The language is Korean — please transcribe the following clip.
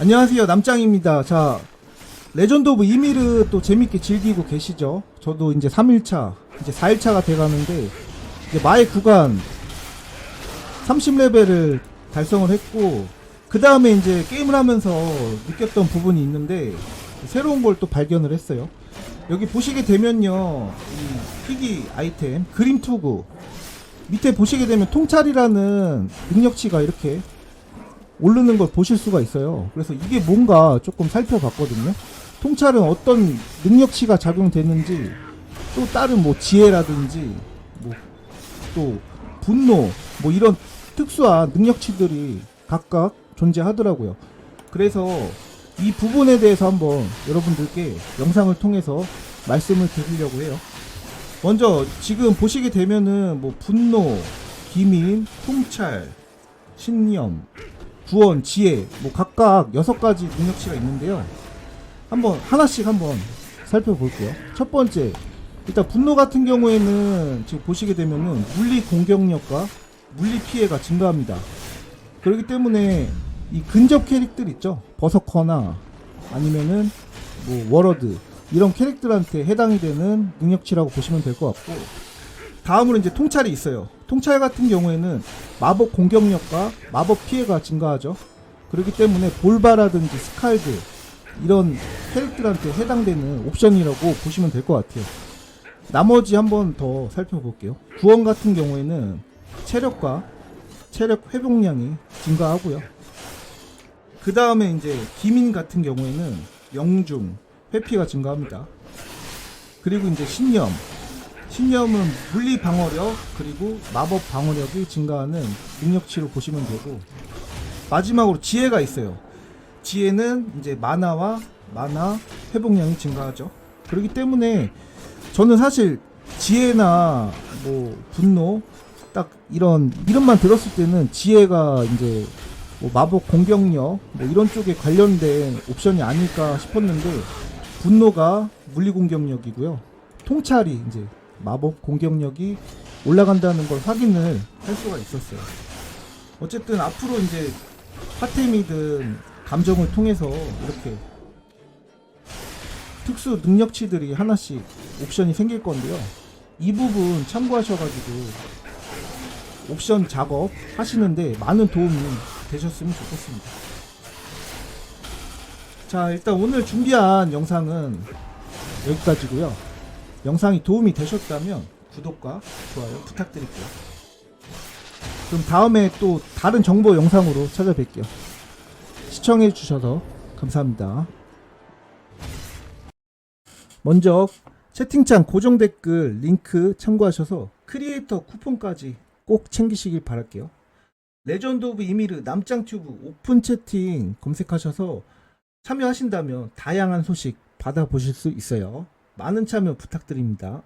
안녕하세요. 남짱입니다. 자 레전드 오브 이미르 또 재밌게 즐기고 계시죠? 저도 이제 3일차 이제 4일차가 돼가는데 이제 마의 구간 30레벨을 달성을 했고 그 다음에 이제 게임을 하면서 느꼈던 부분이 있는데 새로운 걸 또 발견을 했어요. 여기 보시게 되면요 이 희귀 아이템 그림 투구. 밑에 보시게 되면 통찰이라는 능력치가 이렇게 오르는 걸 보실 수가 있어요. 그래서 이게 뭔가 조금 살펴봤거든요. 통찰은 어떤 능력치가 작용되는지 또 다른 뭐 지혜라든지 뭐 또 분노 뭐 이런 특수한 능력치들이 각각 존재하더라고요. 그래서 이 부분에 대해서 한번 여러분들께 영상을 통해서 말씀을 드리려고 해요. 먼저 지금 보시게 되면은 뭐 분노, 기민, 통찰, 신념, 구원, 지혜 뭐 각각 여섯 가지 능력치가 있는데요. 한번 하나씩 한번 살펴볼게요. 첫 번째 일단 분노 같은 경우에는 지금 보시게 되면은 물리 공격력과 물리 피해가 증가합니다. 그렇기 때문에 이 근접 캐릭들 있죠. 버서커나 아니면은 뭐 워러드 이런 캐릭들한테 해당이 되는 능력치라고 보시면 될 것 같고 다음으로 이제 통찰이 있어요. 통찰 같은 경우에는 마법 공격력과 마법 피해가 증가하죠. 그렇기 때문에 볼바라든지 스칼드 이런 캐릭들한테 해당되는 옵션이라고 보시면 될 것 같아요. 나머지 한번 더 살펴볼게요. 구원 같은 경우에는 체력과 체력 회복량이 증가하고요. 그 다음에 이제 기민 같은 경우에는 영중 회피가 증가합니다. 그리고 이제 신념 신념은 물리 방어력 그리고 마법 방어력이 증가하는 능력치로 보시면 되고 마지막으로 지혜가 있어요. 지혜는 이제 만화와 만화 회복량이 증가하죠. 그렇기 때문에 저는 사실 지혜나 뭐 분노 딱 이런 이름만 들었을 때는 지혜가 이제 뭐 마법 공격력 뭐 이런 쪽에 관련된 옵션이 아닐까 싶었는데 분노가 물리 공격력이고요. 통찰이 이제 마법 공격력이 올라간다는 걸 확인을 할 수가 있었어요. 어쨌든 앞으로 이제 파템이든 감정을 통해서 이렇게 특수 능력치들이 하나씩 옵션이 생길 건데요. 이 부분 참고하셔가지고 옵션 작업 하시는데 많은 도움이 되셨으면 좋겠습니다. 자, 일단 오늘 준비한 영상은 여기까지고요. 영상이 도움이 되셨다면 구독과 좋아요 부탁드릴게요. 그럼 다음에 또 다른 정보 영상으로 찾아뵐게요. 시청해 주셔서 감사합니다. 먼저 채팅창 고정 댓글 링크 참고하셔서 크리에이터 쿠폰까지 꼭 챙기시길 바랄게요. 레전드 오브 이미르 남짱 튜브 오픈 채팅 검색하셔서 참여하신다면 다양한 소식 받아보실 수 있어요. 많은 참여 부탁드립니다.